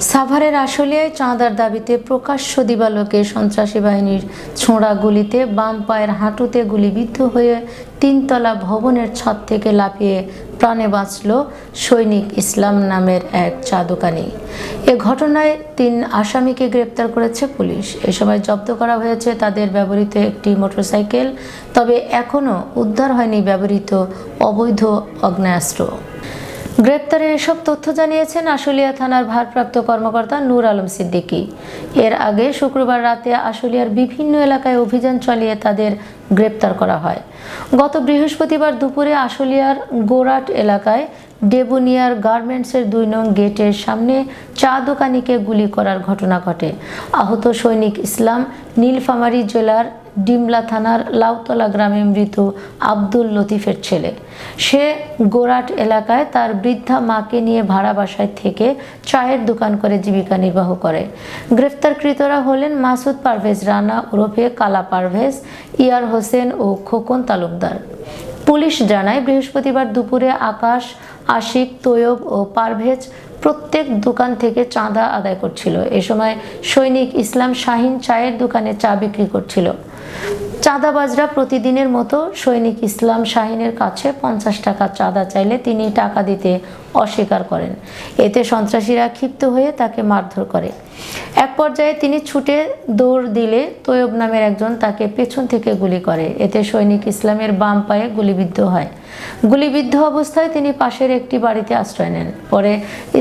সাভারের আশুলিয়ায় চাঁদার দাবিতে প্রকাশ্য দিবালোকে সন্ত্রাসী বাহিনীর ছোঁড়া গুলিতে বাম পায়ের হাঁটুতে গুলিবিদ্ধ হয়ে তিনতলা ভবনের ছাদ থেকে লাফিয়ে প্রাণে বাঁচল সৈনিক ইসলাম নামের এক চা দোকানি এ ঘটনায় তিন আসামিকে গ্রেপ্তার করেছে পুলিশ। এ সময় জব্দ করা হয়েছে তাদের ব্যবহৃত একটি মোটরসাইকেল, তবে এখনও উদ্ধার হয়নি ব্যবহৃত অবৈধ আগ্নেয়াস্ত্র গ্রেপ্তারের এসব তথ্য জানিয়েছেন আশুলিয়া থানার ভারপ্রাপ্ত কর্মকর্তা নূর আলম সিদ্দিকী। এর আগে শুক্রবার রাতে আশুলিয়ার বিভিন্ন এলাকায় অভিযান চালিয়ে তাদের গ্রেপ্তার করা হয়। গত বৃহস্পতিবার দুপুরে আশুলিয়ার গোরাট এলাকায় ডেবুনিয়ার গার্মেন্টসের দুই নং গেটের সামনে চা দোকানিকে গুলি করার ঘটনা ঘটে। আহত সৈনিক ইসলাম নীলফামারী জেলার ডিমলা থানার লাউতলা গ্রামে মৃত আব্দুল লতিফের ছেলে। সে গোরাট এলাকায় তার বৃদ্ধা মাকে নিয়ে ভাড়া বাসায় থেকে চায়ের দোকান করে জীবিকা নির্বাহ করে। গ্রেফতারকৃতরা হলেন মাসুদ পারভেজ রানা ওরফে কালা পারভেজ, ইয়ার হোসেন ও খোকন তালুকদার। পুলিশ জানায় বৃহস্পতিবার দুপুরে আকাশ, আশিক, তৈয়ব ও পারভেজ প্রত্যেক দোকান থেকে চাঁদা আদায় করছিল। এ সময় সৈনিক ইসলাম শাহিন চায়ের দোকানে চা বিক্রি করছিল। চাঁদাবাজরা প্রতিদিনের মতো সৈনিক ইসলাম শাহিনের কাছে পঞ্চাশ টাকা চাঁদা চাইলে তিনি টাকা দিতে অস্বীকার করেন। এতে সন্ত্রাসীরা ক্ষিপ্ত হয়ে তাকে মারধর করে। এক পর্যায়ে তিনি ছুটে দৌড় দিলে তৈয়ব নামের একজন তাকে পেছন থেকে গুলি করে। এতে সৈনিক ইসলামের বাম পায়ে গুলিবিদ্ধ হয়। গুলিবিদ্ধ অবস্থায় তিনি পাশের একটি বাড়িতে আশ্রয় নেন। পরে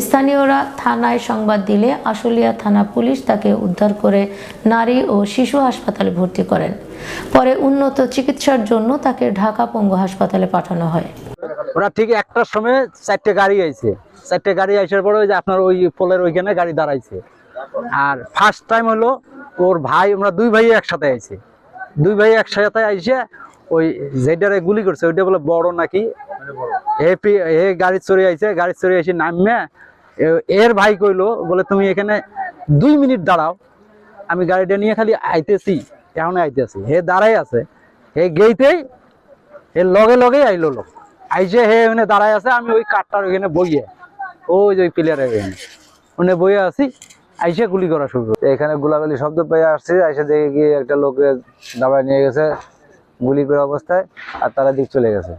স্থানীয়রা থানায় সংবাদ দিলে আশুলিয়া থানা পুলিশ তাকে উদ্ধার করে নারী ও শিশু হাসপাতালে ভর্তি করেন। পরে উন্নত চিকিৎসার জন্য তাকে ঢাকা পঙ্গু হাসপাতালে পাঠানো হয়। ওরা ঠিক একটার সময় চারটে গাড়ি আইছে। চারটে গাড়ি আইসার পরে ওই যে আপনার ওই পোলের ওইখানে গাড়ি দাঁড়াইছে। আর ফার্স্ট টাইম হলো ওর ভাই, আমরা দুই ভাই একসাথে আইছে। দুই ভাই একসাথে আইসে ওই যেটারে গুলি করছে, ওইটা বলে বড় নাকি? হে পি- হে গাড়ি চড়ে আইছে, গাড়ি চড়ে আইসে নামে এর ভাই কইলো, বলে তুমি এখানে দুই মিনিট দাঁড়াও। আমি গাড়িটা নিয়ে খালি আইতেছি। এখন আইতেছি হে দাঁড়াই আছে, হে গেইতেই, হে লগে লগেই আইলো লোক। আইসে হে ওখানে দাঁড়ায় আছে, আমি ওই কাঠটার ওইখানে বইয়ে, ওই যে প্লেয়ারের ওখানে। ওখানে বইয়ে আছি আইসে গুলি করা শুরু। এখানে গোলাগুলি শব্দ পেয়ে আসছে আইসে দেখে গিয়ে একটা লোককে দাবায় নিয়ে গেছে, গুলি করে অবস্থায়, আর তারা দিক চলে গেছে।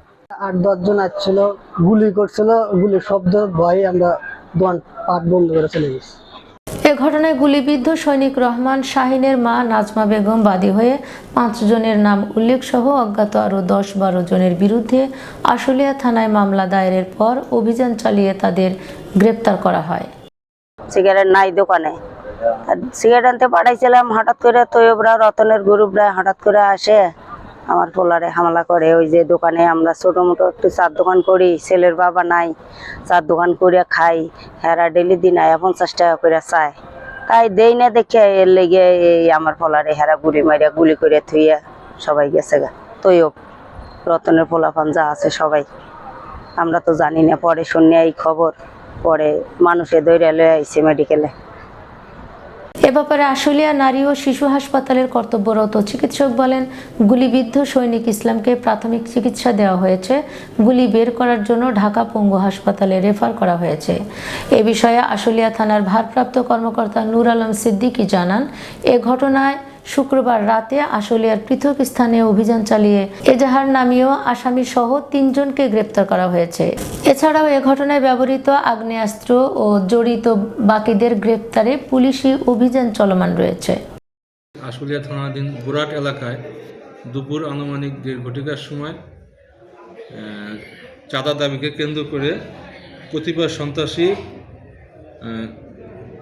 আট দশজন আসছিল, গুলি করছিল, গুলির শব্দ ভয়ে আমরা দোকান পাট বন্ধ করে চলে গেছি। এ ঘটনায় গুলিবিদ্ধ সৈনিক রহমান শাহিনের মা নাজমা বেগম বাদী হয়ে পাঁচজনের নাম উল্লেখ সহ অজ্ঞাত আরও দশ বারো জনের বিরুদ্ধে আশুলিয়া থানায় মামলা দায়েরের পর অভিযান চালিয়ে তাদের গ্রেপ্তার করা হয়। সিগারেট নাই দোকানে। সিগারেট আনতে পাঠাইছিলাম, হঠাৎ করে তৈবরা রতনের গ্রুপরা হঠাৎ করে আসে। আমার পোলারে হামলা করে, ওই যে দোকানে আমরা ছোটো মোটো একটু চার দোকান করি, ছেলের বাবা নাই, চার দোকান করে খাই, হেরা ডেলি দিন আয়া পঞ্চাশ টাকা করে চায়। তাই দেই না দেখে এর লেগে এই আমার পোলারে হেরা গুলি মারিয়া গুলি করে থুইয়া সবাই গেছে গা। তৈব রতনের পোলাপান যা আছে সবাই। আমরা তো জানি না, পরে শুনি এই খবর, পরে মানুষে দৈরা লয়ে আইছে মেডিকেলে এ ব্যাপারে আশুলিয়া নারী ও শিশু হাসপাতালের কর্তব্যরত চিকিৎসক বলেন, গুলিবিদ্ধ সৈনিক ইসলামকে প্রাথমিক চিকিৎসা দেওয়া হয়েছে। গুলি বের করার জন্য ঢাকা পঙ্গু হাসপাতালে রেফার করা হয়েছে। এ বিষয়ে আশুলিয়া থানার ভারপ্রাপ্ত কর্মকর্তা নূর আলম সিদ্দিকী জানান, এ ঘটনায় শুক্রবার রাতে আশুলিয়ার পৃথক স্থানে অভিযান চালিয়ে এজাহার নামীয় আসামি সহ তিনজনকে গ্রেপ্তার করা হয়েছে। এছাড়াও এ ঘটনায় ব্যবহৃত আগ্নেয়াস্ত্র ও জড়িত বাকিদের গ্রেপ্তারে পুলিশি অভিযান চলমান রয়েছে। আশুলিয়া থানাধীন গোরাট এলাকায় দুপুর আনুমানিক দেড় ঘটিকার সময় চাঁদা দাবিকে কেন্দ্র করে কতিপয় সন্ত্রাসী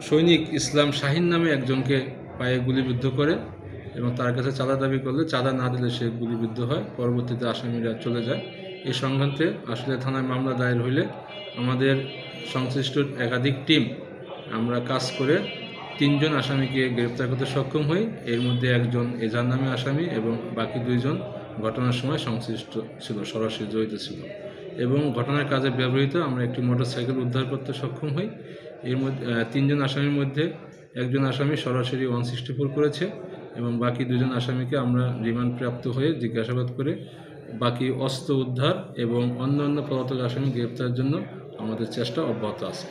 সৈনিক ইসলাম শাহিন নামে একজনকে পায়ে গুলিবিদ্ধ করে এবং তার কাছে চাঁদা দাবি করলে, চাঁদা না দিলে সে গুলিবিদ্ধ হয়। পরবর্তীতে আসামিরা চলে যায়। এই সংক্রান্তে আসলে থানায় মামলা দায়ের হইলে আমাদের সংশ্লিষ্ট একাধিক টিম, আমরা কাজ করে তিনজন আসামিকে গ্রেপ্তার করতে সক্ষম হই। এর মধ্যে একজন এজার নামে আসামি এবং বাকি দুইজন ঘটনার সময় সংশ্লিষ্ট ছিল, সরাসরি জড়িত ছিল। এবং ঘটনার কাজে ব্যবহৃত আমরা একটি মোটরসাইকেল উদ্ধার করতে সক্ষম হই। এর মধ্যে তিনজন আসামির মধ্যে একজন আসামি সরাসরি ওয়ান সিক্সটি ফোর করেছে এবং বাকি দুজন আসামিকে আমরা রিমান্ড প্রাপ্ত হয়ে জিজ্ঞাসাবাদ করে বাকি অস্ত্র উদ্ধার এবং অন্য অন্য পলাতক আসামি গ্রেপ্তারের জন্য আমাদের চেষ্টা অব্যাহত আছে।